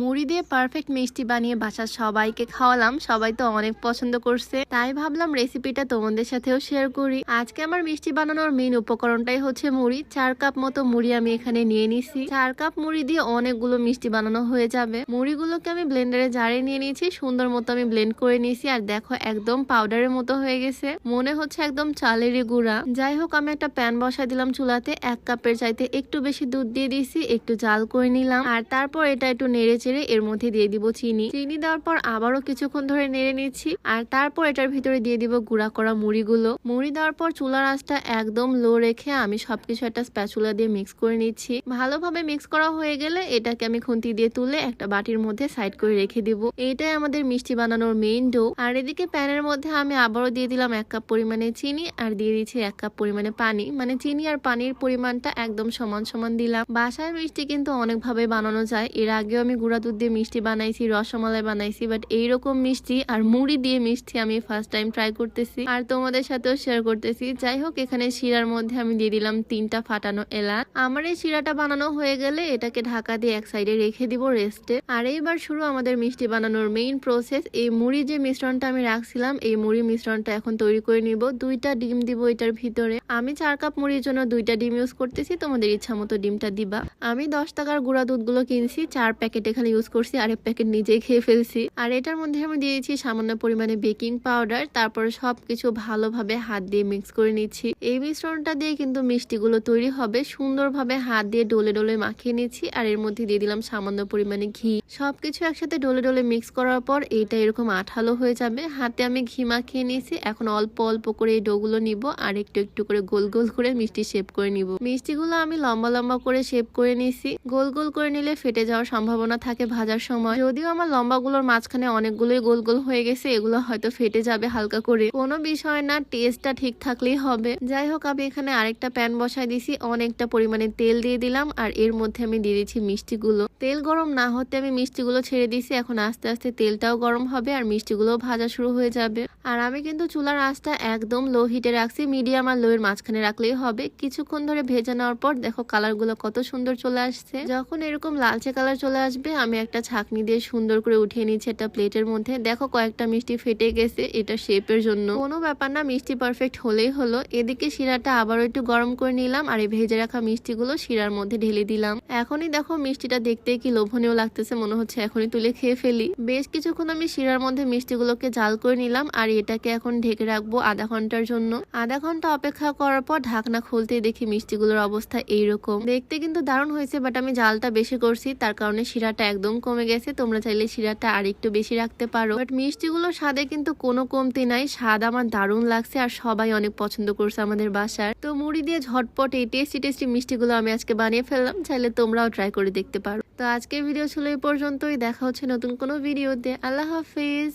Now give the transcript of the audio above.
মুড়ি দিয়ে পারফেক্ট মিষ্টি বানিয়ে বাসার সবাইকে খাওয়ালাম। সবাই তো অনেক পছন্দ করছে। তাই ভাবলাম রেসিপিটা তোমাদের সাথেও শেয়ার করি। আজকে আমার মিষ্টি বানানোর মেন উপকরণটাই হচ্ছে মুড়ি। চার কাপ মতো মুড়ি আমি এখানে নিয়ে নিছি। চার কাপ মুড়ি দিয়ে অনেকগুলো মিষ্টি বানানো হয়ে যাবে। মুড়িগুলোকে আমি ব্লেন্ডারে জারে নিয়ে নিয়েছি। সুন্দর মতো আমি ব্লেন্ড করে নিয়েছি। আর দেখো, একদম পাউডারের মতো হয়ে গেছে। মনে হচ্ছে একদম চালেরই গুঁড়া। যাই হোক, আমি একটা প্যান বসা দিলাম চুলাতে। এক কাপের চাইতে একটু বেশি দুধ দিয়ে দিয়েছি। একটু জাল করে নিলাম। আর তারপর এটা একটু নেড়ে চেড়ে এর মধ্যে দিয়ে দিব চিনি। চিনি দেওয়ার পর আবারও কিছুক্ষণ ধরে নেড়ে নিচ্ছি। আর তারপর এটার ভিতরে দিয়ে দিব গুঁড়া করা মুড়িগুলো। মুড়ি দেওয়ার পর চুলার আঁচটা একদম লো রেখে আমি সবকিছু একটা স্প্যাচুলা দিয়ে মিক্স করে নিচ্ছি। ভালোভাবে মিক্স করা হয়ে গেলে এটাকে আমি খুন্তি দিয়ে তুলে একটা বাটির মধ্যে সাইড করে রেখে দিব। এইটাই আমাদের মিষ্টি বানানোর মেইন ডো। আর এদিকে প্যানের মধ্যে আমি আবারও দিয়ে দিলাম এক কাপ পরিমাণে চিনি আর দিয়ে দিচ্ছি এক কাপ পরিমাণে পানি। মানে চিনি আর পানির পরিমাণটা একদম সমান সমান দিলাম। বাসায় মিষ্টি কিন্তু অনেকভাবে বানানো যায়। এর আগেও আমি গুঁড়া দুধ দিয়ে মিষ্টি বানাইছি, রসমালাই বানাইছি বাট এইরকম মিষ্টি আর মুড়ি দিয়ে মিষ্টি আমি ফার্স্ট টাইম ট্রাই করতেছি। আর তোমাদের সাথেও শেয়ার করতেছি। যাই হোক, এখানে শিরার মধ্যে আমি দিয়ে দিলাম তিনটা ফাটানো এলাচ। আমার এই শিরাটা বানানো হয়ে গেলে এটাকে ঢাকা দিয়ে এক সাইডে রেখে দিব রেস্টে আর এইবার শুরু আমাদের মিষ্টি বানানোর মেইন প্রসেস এই মুড়ি যে মিশ্রণটা আমি রাখছিলাম, এই মুড়ি মিশ্রণটা এখন তৈরি করে নিব। দুইটা ডিম দিব এটার ভিতরে। আমি চার কাপ মুড়ির জন্য দুইটা ডিম ইউজ করতেছি। তোমাদের ইচ্ছা মতো ডিমটা দিবা। আমি দশ টাকার গুঁড়া দুধগুলো কিনছি, চার প্যাকেট এখানে ইউজ করছি, আর এক প্যাকেট নিজেই খেয়ে ফেলছি। আর এটার মধ্যে আমি দিয়েছি সামান্য পরিমাণে বেকিং পাউডার তারপর সবকিছু ভালোভাবে হাত দিয়ে মিক্স করে নিচ্ছি। এই মিশ্রণটা দিয়ে কিন্তু মিষ্টিগুলো তৈরি হবে। সুন্দরভাবে হাত দিয়ে ডলে ডলে মাখিয়ে নিচ্ছি, আর এর মধ্যে দিয়ে দিলাম সামান্য পরিমাণে ঘি। সবকিছু একসাথে ডলে ডলে মিক্স করার পর এটা এরকম আঠালো হয়ে যাবে। হাতে আমি ঘি মাখিয়ে নিয়েছি, এখন অল্প অল্প করে এই ডোগুলো নিব, আর একটু একটু করে গোল গোল করে মিষ্টি শেপ করে নিব। মিষ্টিগুলো আমি লম্বা লম্বা করে শেপ করে নিছি গোল গোল করে নিলে ফেটে যাওয়ার সম্ভাবনা থাকে। ভাজার সময়। যদিও আমার লম্বাগুলোর মাঝখানে অনেকগুলোই গোল গোল হয়ে গেছে, এগুলো হয়তো ফেটে যাবে হালকা করে। কোনো বিষয় না, টেস্টটা ঠিক থাকলেই হবে। যাই হোক, আমি এখানে আরেকটা প্যান বসাই দিছি, অনেকটা পরিমাণে তেল দিয়ে দিলাম, আর এর মধ্যে আমি দিয়ে দিচ্ছি মিষ্টিগুলো। তেল গরম না হতে আমি মিষ্টিগুলো ছেড়ে দিছি এখন আস্তে আস্তে তেলটাও গরম হবে, আর মিষ্টিগুলো ভাজা শুরু হয়ে যাবে। আর আমি কিন্তু চুলার আঁচটা একদম লো হিটে রাখছি, মিডিয়াম আর লো এর মাঝখানে রাখলেই হবে। কিছুক্ষণ ধরে ভেজে নেওয়ার পর দেখো কালারগুলো কত সুন্দর চলে আসছে। যখন এরকম লালচে কালার চলে আসবে আমি একটা ছাকনি দিয়ে সুন্দর করে উঠিয়ে নিচ্ছি একটা প্লেটের মধ্যে। দেখো কয়েকটা মিষ্টি ফেটে গেছে এটা শেপের জন্য। কোনো ব্যাপার না, মিষ্টি পারফেক্ট হলেই হলো। এদিকে শিরাটা আবারও একটু গরম করে নিলাম আর এই ভেজে রাখা মিষ্টিগুলো শিরার মধ্যে ঢেলে দিলাম। এখনই দেখো মিষ্টিটা দেখতে কি লোভনীয় লাগতেছে, মনে হচ্ছে এখনই তুলে খেয়ে ফেলি। বেশ কিছুক্ষণ আমি শিরার মধ্যে মিষ্টিগুলোকে জাল করে নিলাম আর এটাকে এখন ঢেকে রাখব আধা ঘণ্টার জন্য। আধা ঘণ্টা অপেক্ষা করার পর ঢাকনা খুলতে দেখি মিষ্টিগুলোর অবস্থা এইরকম। দেখতে কিন্তু দারুণ হয়েছে বাট আমি জালটা বেশি করছি, তার কারণে শিরাটা একদম কমে গেছে, তোমরা চাইলে শিরাটা আর একটু বেশি রাখতে পারো। বাট মিষ্টিগুলোর স্বাদে কিন্তু কোনো কমতি নাই, স্বাদ আমার দারুণ লাগছে আর সবাই অনেক পছন্দ করছে আমাদের বাসার। তো মুড়ি দিয়ে ঝটপট এই টেস্টি টেস্টি মিষ্টিগুলো আমি আজকে বানিয়ে ফেললাম, চাইলে তোমরাও ট্রাই করে দেখতে পারো। তো আজকের ভিডিও ছিল এই পর্যন্তই, দেখা হচ্ছে নতুন কোনো ভিডিওতে আল্লাহ হাফিজ!